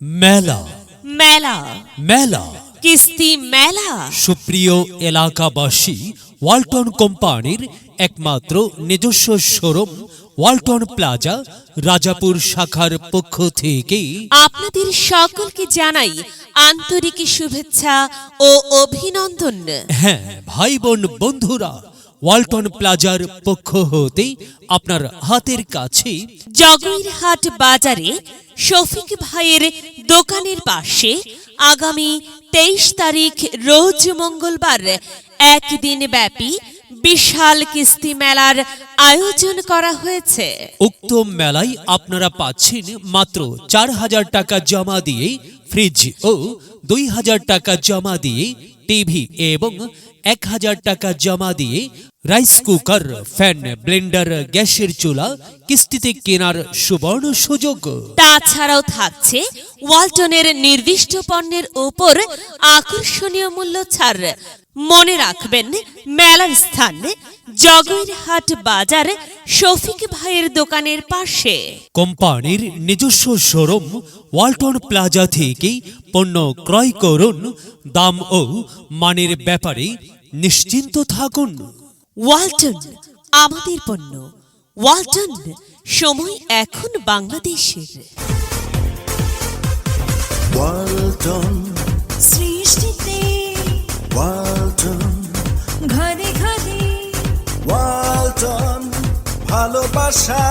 মেলা। মেলা। মেলা। কিস্তি মেলা। সুপ্রিয় এলাকাবাসী ওয়ালটন কোম্পানির একমাত্র নিজস্ব শোরুম ওয়ালটন প্লাজা রাজাপুর শাখার পক্ষ থেকে আপনাদের সকলকে জানাই আন্তরিক শুভেচ্ছা ও অভিনন্দন। হ্যাঁ ভাই বোন বন্ধুরা ওয়ালটন প্লাজার পক্ষ হতে আপনার হাতের কাছে জগইরহাট বাজারে শফিক ভাইয়ের দোকানের পাশে আগামী তেইশ তারিখ রোজ মঙ্গলবার একদিন ব্যাপী বিশাল কিস্তি মেলার আয়োজন করা হয়েছে। উক্ত মেলায় আপনারা পাচ্ছেন মাত্র চার হাজার টাকা জমা দিয়ে ফ্রিজ ও দুই হাজার টাকা জমা দিয়ে টিভি এবং এক হাজার টাকা জমা দিয়ে রাইস কুকার, ফ্যান, ব্লেন্ডার, গ্যাসের চুলা কিস্তিতে কেনার সুবর্ণ সুযোগ। তাছাড়াও থাকছে ওয়ালটনের নির্দিষ্ট পণ্যের ওপর আকর্ষণীয় মূল্য ছাড়। মনে রাখবেন মেলার স্থান জগইরহাট বাজার শফিক ভাইয়ের দোকানের পাশে। কোম্পানির নিজস্ব শোরুম ওয়ালটন প্লাজা থেকে পণ্য ক্রয় করুন। দাম ও মানের ব্যাপারে নিশ্চিন্ত থাকুন। ওয়ালটন আমাদের পণ্য। ওয়ালটন সময় এখন বাংলাদেশের। ওয়ালটন। সৃষ্টিতে ওয়ালটন ভালোবাসা।